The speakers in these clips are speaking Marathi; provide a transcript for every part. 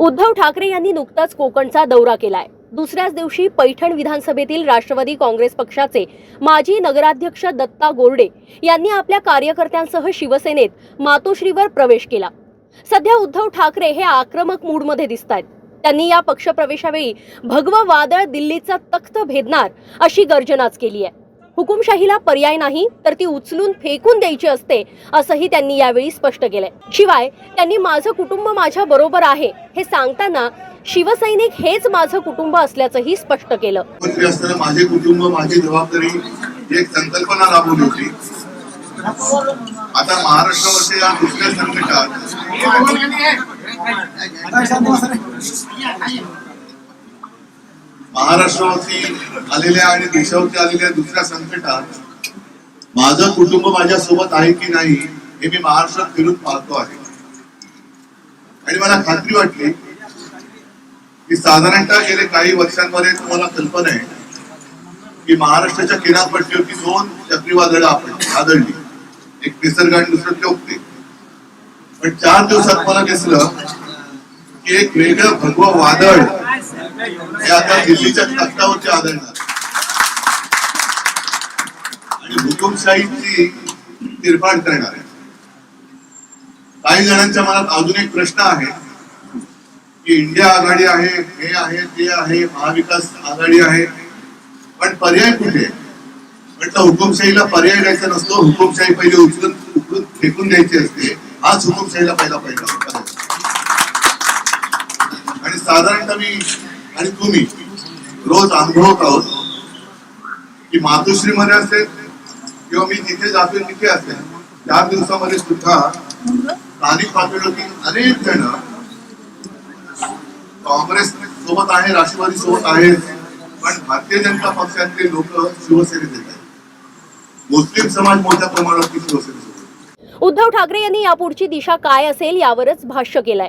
उद्धव ठाकरे यांनी नुकताच कोकणचा दौरा केलाय. दुसऱ्याच दिवशी पैठण विधानसभेतील राष्ट्रवादी काँग्रेस पक्षाचे माजी नगराध्यक्ष दत्ता गोरडे यांनी आपल्या कार्यकर्त्यांसह शिवसेनेत मातोश्रीवर प्रवेश केला. सध्या उद्धव ठाकरे हे आक्रमक मूडमध्ये दिसत आहेत त्यांनी या पक्षप्रवेशावेळी भगवं वादळ दिल्लीचा तख्त भेदणार अशी गर्जनाच केली आहे हुकुमशाहीला पर्याय नाही तर ती उचलून फेकून द्यायची असते असंही त्यांनी यावेळी स्पष्ट केलंय. शिवाय त्यांनी माझं कुटुंब माझ्या बरोबर आहे हे सांगताना शिवसैनिक हेच माझं कुटुंब असल्याचंही स्पष्ट केलं. असताना माझे कुटुंब माझी जबाबदारी एक संकल्पना राबवली होती. आता महाराष्ट्रामध्ये या दुसऱ्या संकटात महाराष्ट्रावरती आलेल्या आणि देशावरती आलेल्या दुसऱ्या संकटात माझं कुटुंब माझ्या सोबत आहे की नाही हे मी महाराष्ट्रात फिरून पाहतो आहे. आणि मला खात्री वाटली की साधारणतः गेले काही वर्षांमध्ये तुम्हाला कल्पना आहे की महाराष्ट्राच्या किनारपट्टीवरती दोन चक्रीवादळं आपण आदळली. एक निसर्ग आणि दुसरं ठेवते पण चार दिवसात मला दिसलं की एक वेगळं भगवं वादळ हे आता दिल्लीच्या तख्तावरती आदळणार आणि हुकुमशाहीची तिरफाड करणार. आहे काही जणांच्या मनात अजून एक प्रश्न आहे की इंडिया आघाडी आहे हे आहे ते आहे महाविकास आघाडी आहे पण पर्याय कुठे? म्हटलं हुकुमशाहीला पर्याय द्यायचा नसतो हुकुमशाही पहिले उचलून उचलून फेकून द्यायची असते. हाच हुकुमशाहीला पहिला पहिला होता. आणि साधारणतः मी आणि तुम्ही रोज अनुभवत आहोत की मातोश्रीमध्ये असेल किंवा मी जिथे जातो तिथे असेल चार दिवसामध्ये सुद्धा स्थानिक पातळीवरती अनेक जण काँग्रेस सोबत आहे राष्ट्रवादी सोबत आहे पण भारतीय जनता पक्षातले लोक शिवसेनेत येत आहेत मुस्लिम समाज मोठ्या प्रमाणावरती शिवसेनेत उद्धव ठाकरे यांनी यापुढची दिशा काय असेल यावरच भाष्य केलंय.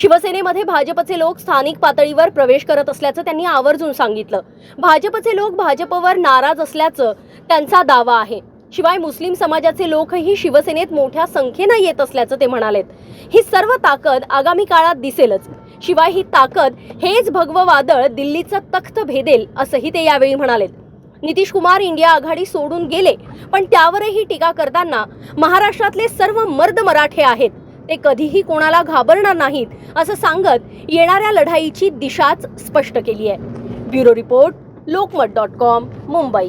शिवसेनेमध्ये भाजपचे लोक स्थानिक पातळीवर प्रवेश करत असल्याचं त्यांनी आवर्जून सांगितलं. भाजपचे लोक भाजपवर नाराज असल्याचं त्यांचा दावा आहे. शिवाय मुस्लिम समाजाचे लोकही शिवसेनेत मोठ्या संख्येनं येत असल्याचं ते म्हणालेत. ही सर्व ताकद आगामी काळात दिसेलच. शिवाय ही ताकद हेच भगवं वादळ दिल्लीचं तख्त भेदेल असंही ते यावेळी म्हणालेत. नितीश कुमार इंडिया आघाडी सोडून गेले पण त्यावरही टीका करताना महाराष्ट्रातले सर्व मर्द मराठे आहेत. ते कधीही कोणाला घाबरणार नाहीत असं सांगत येणाऱ्या लढाईची दिशाच स्पष्ट केली आहे. Bureau report Lokmat dot com Mumbai.